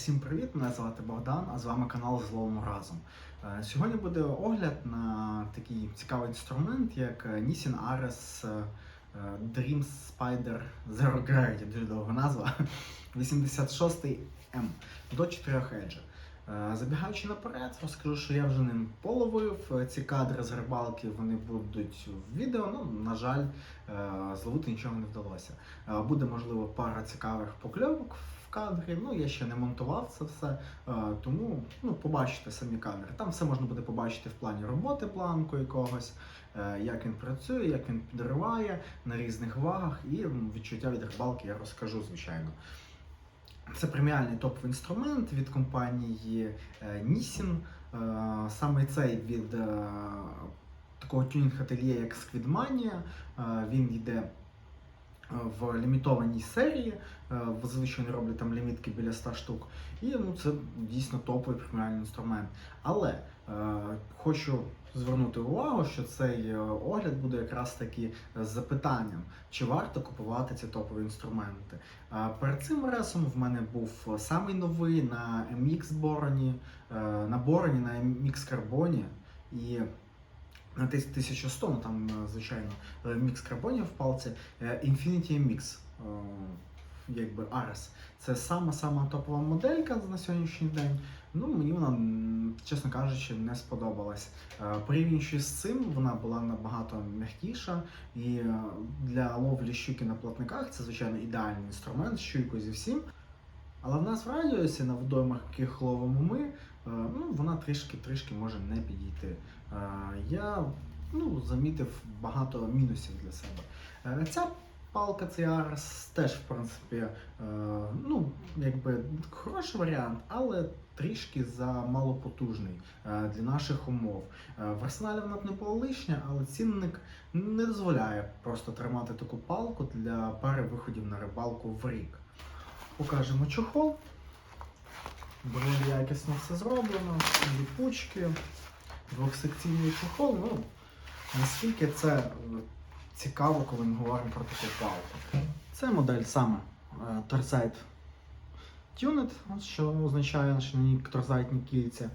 Усім привіт! Мене звати Богдан, а з вами канал Зловимо разом. Е, Сьогодні буде огляд на такий цікавий інструмент, як е, Nissin Ares е, Dream Spider Zero Gravity, дуже довга назва. 86 М до 4 еджа. Забігаючи наперед, розкажу, що я вже ним половив. Ці кадри з рибалки вони будуть в відео. Ну, на жаль, зловити нічого не вдалося. Буде можливо пара цікавих покльовок кадрі. Ну я ще не монтував це все, е, тому ну, побачите самі кадри. Там все можна буде побачити в плані роботи планку якогось, е, як він працює, як він підриває на різних вагах, і відчуття від рибалки я розкажу, звичайно. Це преміальний топовий інструмент від компанії е, Nissin. Саме цей від такого тюнінг ательє, як Squidmania. Він йде в лімітованій серії. Е, Зазвичай вони роблять там лімітки біля 100 штук. І ну, це дійсно топовий преміальний інструмент. Але е, хочу звернути увагу, що цей е, огляд буде якраз таки з запитанням, чи варто купувати ці топові інструменти. Е, Перед цим ресом в мене був самий новий на MX Бороні, е, на Бороні, на MX Карбоні і на 1100, ну там, е, звичайно, MX Карбоні в палці, е, Infinity е, Якби Ares. Це сама сама топова моделька на сьогоднішній день. Ну, мені вона, чесно кажучи, не сподобалась. Порівнюючи з цим, вона була набагато м'якіша, і для ловлі щуки на платниках це, звичайно, ідеальний інструмент, з щуйкою зі всім. Але в нас в радіусі на водоймах, яких ловимо ми, е, ну, вона трішки-трішки може не підійти. Е, Я ну, замітив багато мінусів для себе. Е, Ця палка цей Арс теж, в принципі, ну, якби хороший варіант, але трішки замалопотужний е, для наших умов. В арсеналі вона б не була лишня, але цінник не дозволяє просто тримати таку палку для пари виходів на рибалку в рік. Покажемо чохол. Доволі якісно все зроблено, ліпучки, двохсекційний чохол. Ну, наскільки це е, цікаво, коли ми говоримо про таку палку. Це модель саме е, Tuned, от що означає, що на ній торзайтні кільця.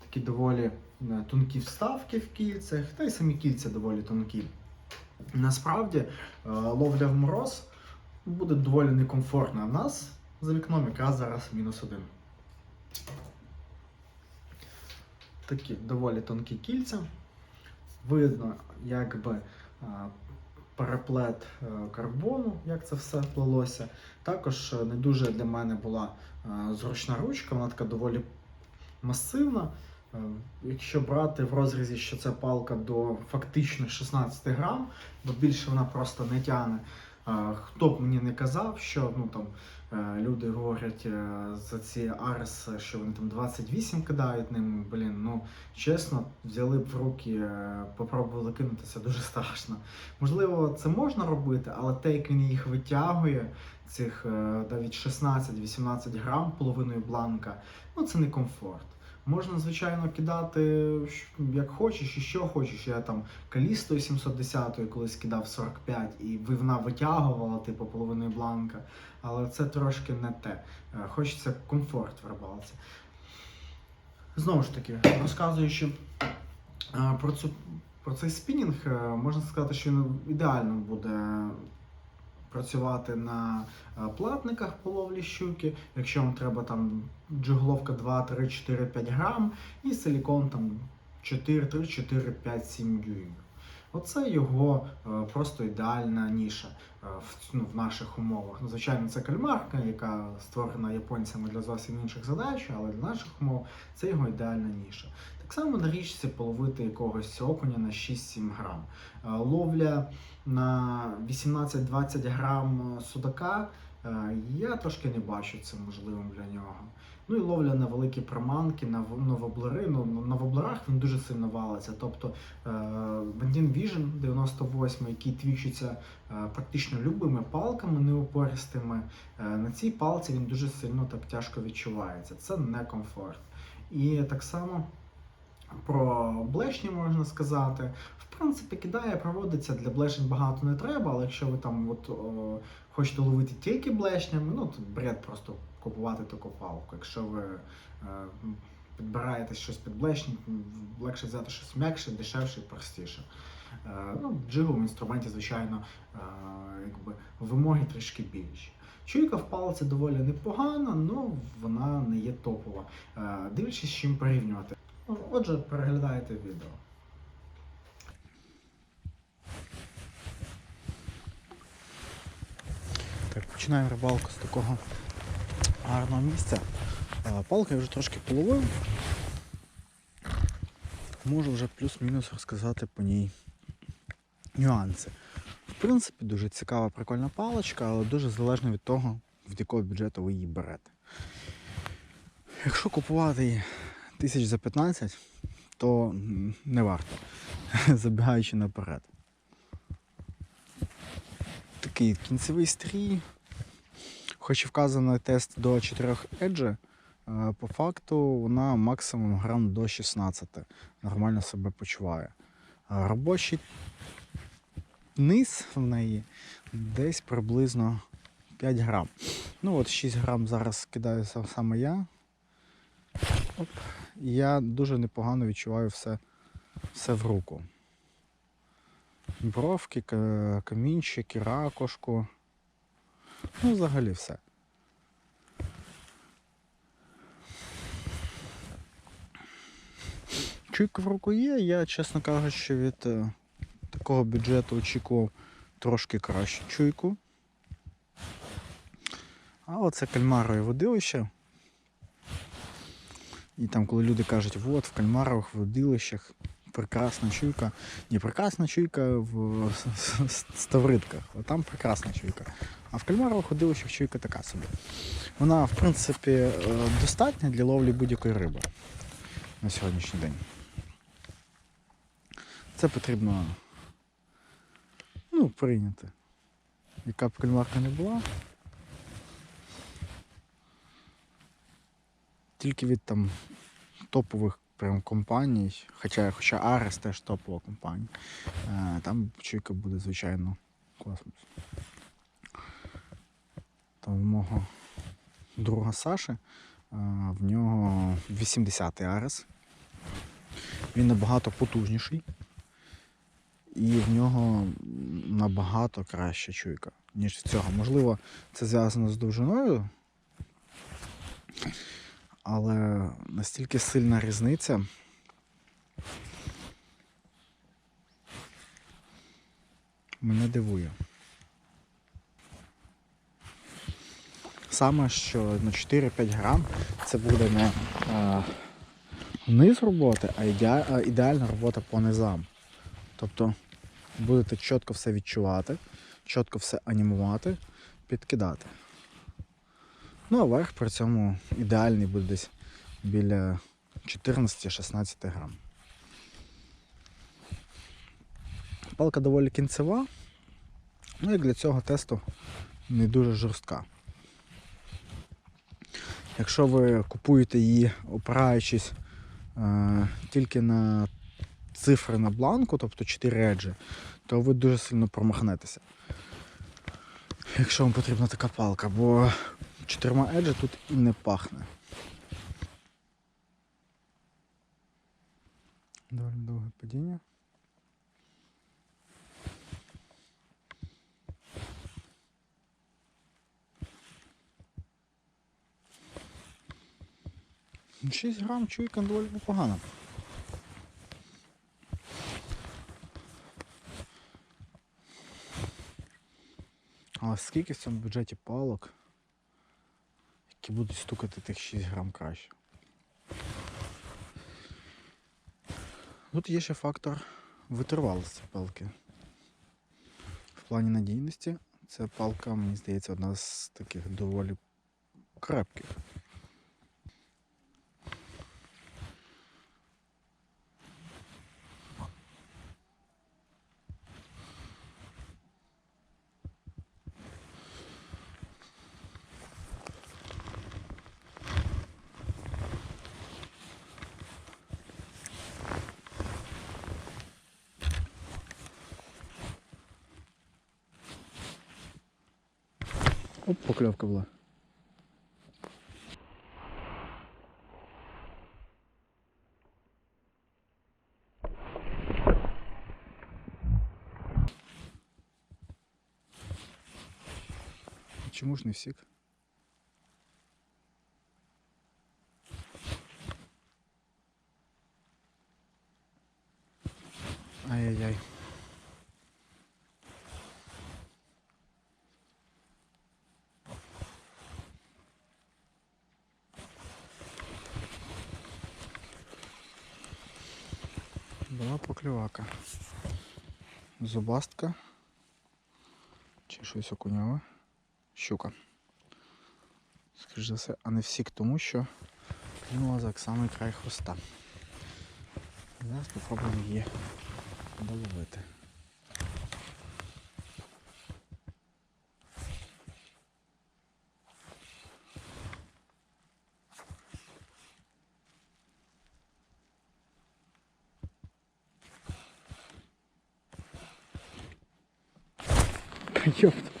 Такі доволі е, тонкі вставки в кільцях, та й самі кільця доволі тонкі. Насправді, ловля в мороз буде доволі некомфортна. В нас за вікном якраз зараз мінус один. Такі доволі тонкі кільця. Видно, якби переплет е, карбону, як це все плелося. Також е, не дуже для мене була е, зручна ручка, вона така доволі масивна. Якщо брати в розрізі, що це палка до фактично 16 грам, бо більше вона просто не тягне. Хто б мені не казав, що ну там е, люди говорять е, за ці Арес, що вони там 28 кидають ним. Блін, ну чесно, взяли б в руки, е, попробували кинути, це дуже страшно. Можливо, це можна робити, але те, як він їх витягує, цих навіть 16-18 грам половиною бланка, ну це не комфорт. Можна, звичайно, кидати як хочеш і що хочеш. Я там калістою 710 колись кидав 45 і вона витягувала, типу, половиною бланка. Але це трошки не те. Е, Хочеться комфорт в рибалці. Знову ж таки, розказуючи е, про, цю, про цей спінінг, е, можна сказати, що він ідеально буде працювати на е, платниках по ловлі щуки, якщо вам треба там джигловка 2, 3, 4, 5 грам і силікон там 4, 3, 4, 5, 7 дюймів. Оце його е, просто ідеальна ніша е, в, ну, в наших умовах. Ну, звичайно, це кальмарка, яка створена японцями для зовсім інших задач, але для наших умов це його ідеальна ніша. Так само на річці половити якогось окуня на 6-7 грам. Е, Ловля на 18-20 грам судака е, я трошки не бачу це можливим для нього. Ну і ловля на великі приманки, на, на. Ну, на воблерах він дуже сильно валиться. Тобто Bandin Vision 98, який твічиться е, практично любими палками неопористими, е, на цій палці він дуже сильно так тяжко відчувається. Це не комфорт. І так само про блешні можна сказати. В принципі, кидає проводиться для блешень багато не треба, але якщо ви там от, о, хочете ловити тільки блешнями, ну то бред просто купувати таку палку. Якщо ви е, підбираєте щось під блешні, легше взяти щось м'якше, дешевше і простіше. Е, ну, джигу в інструменті, звичайно, е, якби вимоги трішки більші. Чуйка в палці доволі непогана, але вона не є топова. Е, Дивлячись, з чим порівнювати. Отже, переглядайте відео. Так, починаємо рибалку з такого гарного місця. Е, Палка я вже трошки половив. Можу вже плюс-мінус розказати по ній нюанси. В принципі, дуже цікава, прикольна паличка, але дуже залежно від того, від якого бюджету ви її берете. Якщо купувати тисяч за 15, то не варто, забігаючи наперед. Такий кінцевий стрій. Хоч і вказано тест до 4 еджі, е, по факту вона максимум грам до 16 нормально себе почуває. Робочий низ в неї десь приблизно 5 грам. Ну от 6 грам зараз кидаю сам- саме я. Оп. Я дуже непогано відчуваю все, все в руку. Бровки, ка- камінчики, ракушку. Ну, взагалі все. Чуйка в руку є, я, чесно кажучи, від е, такого бюджету очікував трошки краще чуйку. А оце кальмарове водилище. І там, коли люди кажуть, от в кальмарових водилищах прекрасна чуйка. Ні, прекрасна чуйка в ставритках, а там прекрасна чуйка. А в кальмарових водилищах чуйка така собі. Вона, в принципі, е, достатня для ловлі будь-якої риби на сьогоднішній день. Це потрібно ну, прийняти. Яка б кальмарка не була. Тільки від там топових прям компаній, хоча, хоча Арес теж топова компанія, е, там чуйка буде, звичайно, космос. Там мого друга Саши, е, в нього 80-й Арес. Він набагато потужніший. І в нього набагато краща чуйка, ніж в цього. Можливо, це зв'язано з довжиною, але настільки сильна різниця. Мене дивує. Саме що на 4-5 грам це буде не а, низ роботи, а ідеальна робота по низам. Тобто будете чітко все відчувати, чітко все анімувати, підкидати. Ну а верх при цьому ідеальний буде десь біля 14-16 грам. Палка доволі кінцева, ну як для цього тесту не дуже жорстка. Якщо ви купуєте її, опираючись е, тільки на цифри на бланку, тобто 4 еджі, то ви дуже сильно промахнетеся. Якщо вам потрібна така палка, бо чотирма еджі тут і не пахне. Доволі довге падіння. Ну, 6 грам чуйка доволі непогана. Але скільки в цьому бюджеті палок, які будуть стукати тих 6 грам краще. Тут є ще фактор витривалості палки. В плані надійності ця палка, мені здається, одна з таких доволі крепких. Оп, покльовка була. Чому ж не всік? Була поклювака. Зубастка. Чи щось окуняве. Щука. Скажи за все, а не всік, тому що клюнула за самий край хвоста. Зараз спробуємо її доловити. Ёпта.